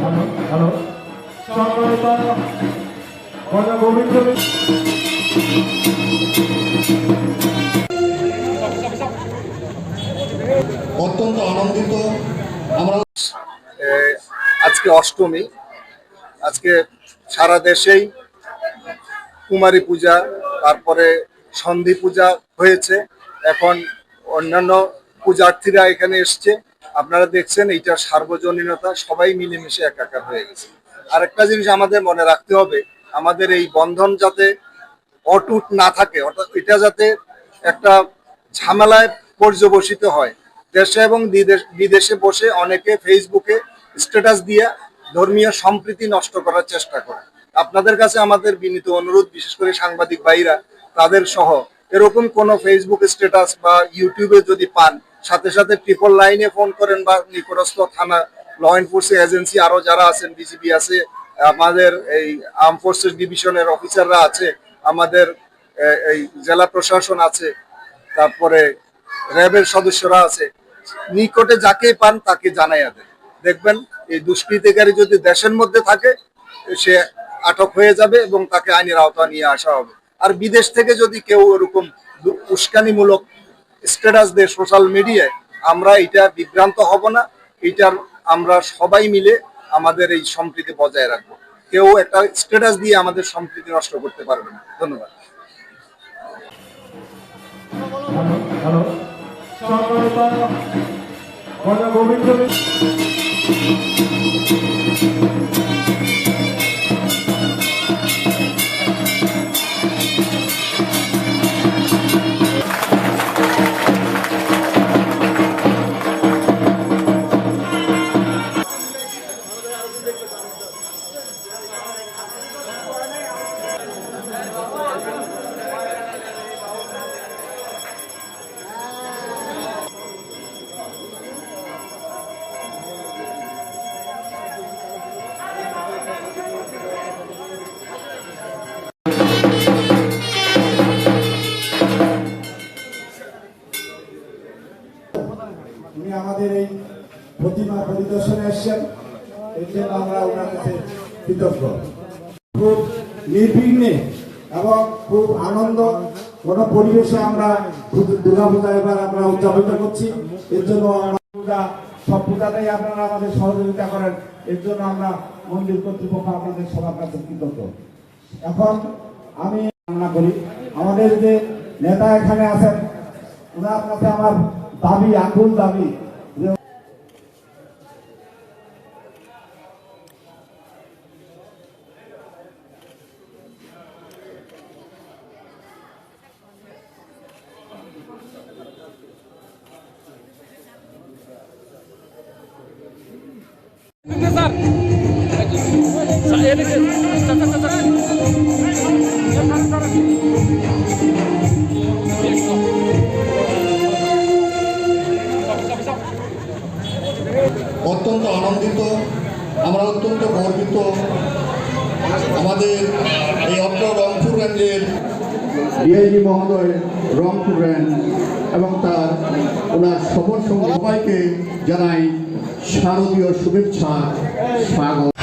Hello hello. অত্যন্ত আনন্দিত। আমরা আজকে অষ্টমী। আজকে সারা দেশেই কুমারী পূজা তারপরে সন্ধি পূজা হয়েছে। এখন অন্যান্য পূজার্থীরা এখানে এসছে। আপনারা দেখছেন, এইটা সার্বজনীনতা, সবাই মিলেমিশে একাকার হয়ে গেছে। আরেকটা জিনিস আমাদের মনে রাখতে হবে, আমাদের এই বন্ধন যাতে অটুট না থাকে, অর্থাৎ এটা যাতে একটা ঝামেলায় পর্যবসিত হয়। দেশে এবং বিদেশে বসে অনেকে ফেসবুকে স্ট্যাটাস দিয়ে ধর্মীয় সম্প্রীতি নষ্ট করার চেষ্টা করে। আপনাদের কাছে আমাদের বিনীত অনুরোধ, বিশেষ করে সাংবাদিক ভাইরা, তাদের সহ, এরকম কোনো ফেসবুক স্ট্যাটাস বা ইউটিউবে যদি পান সাথে সাথে ট্রিপল লাইনে ফোন করেন বা নিকটস্থ থানা ল এনফোর্সিং এজেন্সি আরও যারা আছেন বিজিবি আছে, আমাদের এই আর্ম ফোর্সেস ডিভিশনের অফিসাররা আছে, আমাদের এই জেলা প্রশাসন আছে, তারপরে র্যাবের সদস্যরা আছে। নিকটে যাকে পান তাকে জানাইয়া দেন। দেখবেন, এই দুষ্কৃতিকারী যদি দেশের মধ্যে থাকে, সে আটক হয়ে যাবে এবং তাকে আইনের আওতা নিয়ে আসা হবে। আর বিদেশ থেকে যদি কেউ এরকম উস্কানিমূলক স্ট্যাটাস দেয় সোশ্যাল মিডিয়ায় আমরা এটা বিভ্রান্ত হব না, এটার আমরা সবাই মিলে আমাদের এই সম্প্রীতি বজায় রাখব। কেউ একটা স্ট্যাটাস দিয়ে আমাদের সম্প্রীতি নষ্ট করতে পারবে না। ধন্যবাদ। উনি আমাদের এই প্রতিমা পরিদর্শনে এসছেন। এর জন্য আমরা ওনার কাছে কৃতজ্ঞ। খুব নির্বিঘ্নে এবং খুব আনন্দ, কোন পরিবেশে আমরা দুর্গা পূজা এবার আমরা উদযাপিত করছি। এর জন্য পূজা সব পূজাতেই আপনারা আমাদের সহযোগিতা করেন। এর জন্য আমরা মন্দির কর্তৃপক্ষ আপনাদের সবার কাছে কৃতজ্ঞ। এখন আমি রান্না করি। আমাদের যে নেতা এখানে আছেন, ওনার কাছে আমার দাবি আকুল দাবি। যে অত্যন্ত আনন্দিত, আমরা অত্যন্ত গর্বিত। আমাদের এই অত্র রংপুর রেঞ্জের ডিআইজি মহোদয় রংপুর রেঞ্জ এবং তার ওনার সফর সবাইকে জানাই শারদীয় শুভেচ্ছা, স্বাগত।